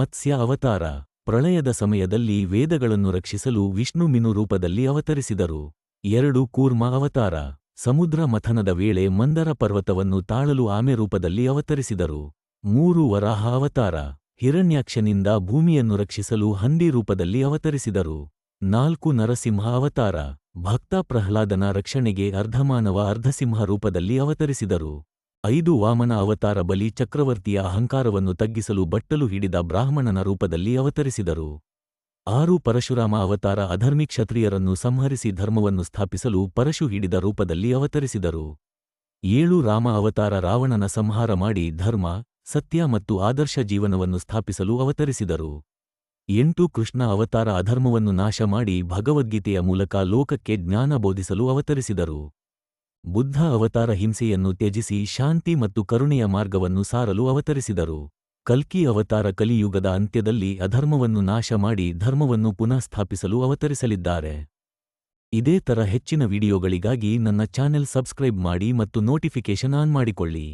ಮತ್ಸ್ಯ ಅವತಾರ. ಪ್ರಳಯದ ಸಮಯದಲ್ಲಿ ವೇದಗಳನ್ನು ರಕ್ಷಿಸಲು ವಿಷ್ಣು ಮಿನು ರೂಪದಲ್ಲಿ ಅವತರಿಸಿದರು. ಎರಡು ಕೂರ್ಮ ಅವತಾರ. ಸಮುದ್ರ ಮಥನದ ವೇಳೆ ಮಂದರ ಪರ್ವತವನ್ನು ತಾಳಲು ಆಮೆ ರೂಪದಲ್ಲಿ ಅವತರಿಸಿದರು. ಮೂರು ವರಾಹ ಅವತಾರ. ಹಿರಣ್ಯಾಕ್ಷನಿಂದ ಭೂಮಿಯನ್ನು ರಕ್ಷಿಸಲು ಹಂದಿ ರೂಪದಲ್ಲಿ ಅವತರಿಸಿದರು. ನಾಲ್ಕು ನರಸಿಂಹ ಅವತಾರ. ಭಕ್ತ ಪ್ರಹ್ಲಾದನ ರಕ್ಷಣೆಗೆ ಅರ್ಧಮಾನವ ಅರ್ಧಸಿಂಹ ರೂಪದಲ್ಲಿ ಅವತರಿಸಿದರು. ಐದು ವಾಮನ ಅವತಾರ ಬಲಿ ಚಕ್ರವರ್ತಿಯ ಅಹಂಕಾರವನ್ನು ತಗ್ಗಿಸಲು ಬಟ್ಟಲು ಹಿಡಿದ ಬ್ರಾಹ್ಮಣನ ರೂಪದಲ್ಲಿ ಅವತರಿಸಿದರು. ಆರು ಪರಶುರಾಮ ಅವತಾರ ಅಧರ್ಮಿ ಕ್ಷತ್ರಿಯರನ್ನು ಸಂಹರಿಸಿ ಧರ್ಮವನ್ನು ಸ್ಥಾಪಿಸಲು ಪರಶು ಹಿಡಿದ ರೂಪದಲ್ಲಿ ಅವತರಿಸಿದರು. ಏಳು ರಾಮ ಅವತಾರ ರಾವಣನ ಸಂಹಾರ ಮಾಡಿ ಧರ್ಮ, ಸತ್ಯ ಮತ್ತು ಆದರ್ಶ ಜೀವನವನ್ನು ಸ್ಥಾಪಿಸಲು ಅವತರಿಸಿದರು. ಎಂಟು ಕೃಷ್ಣ ಅವತಾರ ಅಧರ್ಮವನ್ನು ನಾಶ ಮಾಡಿ ಭಗವದ್ಗೀತೆಯ ಮೂಲಕ ಲೋಕಕ್ಕೆ ಜ್ಞಾನ ಬೋಧಿಸಲು ಅವತರಿಸಿದರು. ಬುದ್ಧ ಅವತಾರ ಹಿಂಸೆಯನ್ನು ತ್ಯಜಿಸಿ ಶಾಂತಿ ಮತ್ತು ಕರುಣೆಯ ಮಾರ್ಗವನ್ನು ಸಾರಲು ಅವತರಿಸಿದರು. ಕಲ್ಕಿ ಅವತಾರ ಕಲಿಯುಗದ ಅಂತ್ಯದಲ್ಲಿ ಅಧರ್ಮವನ್ನು ನಾಶ ಮಾಡಿ ಧರ್ಮವನ್ನು ಪುನಃ ಸ್ಥಾಪಿಸಲು ಅವತರಿಸಲಿದ್ದಾರೆ. ಇದೇ ತರ ಹೆಚ್ಚಿನ ವಿಡಿಯೋಗಳಿಗಾಗಿ ನನ್ನ ಚಾನೆಲ್ ಸಬ್ಸ್ಕ್ರೈಬ್ ಮಾಡಿ ಮತ್ತು ನೋಟಿಫಿಕೇಷನ್ ಆನ್ ಮಾಡಿಕೊಳ್ಳಿ.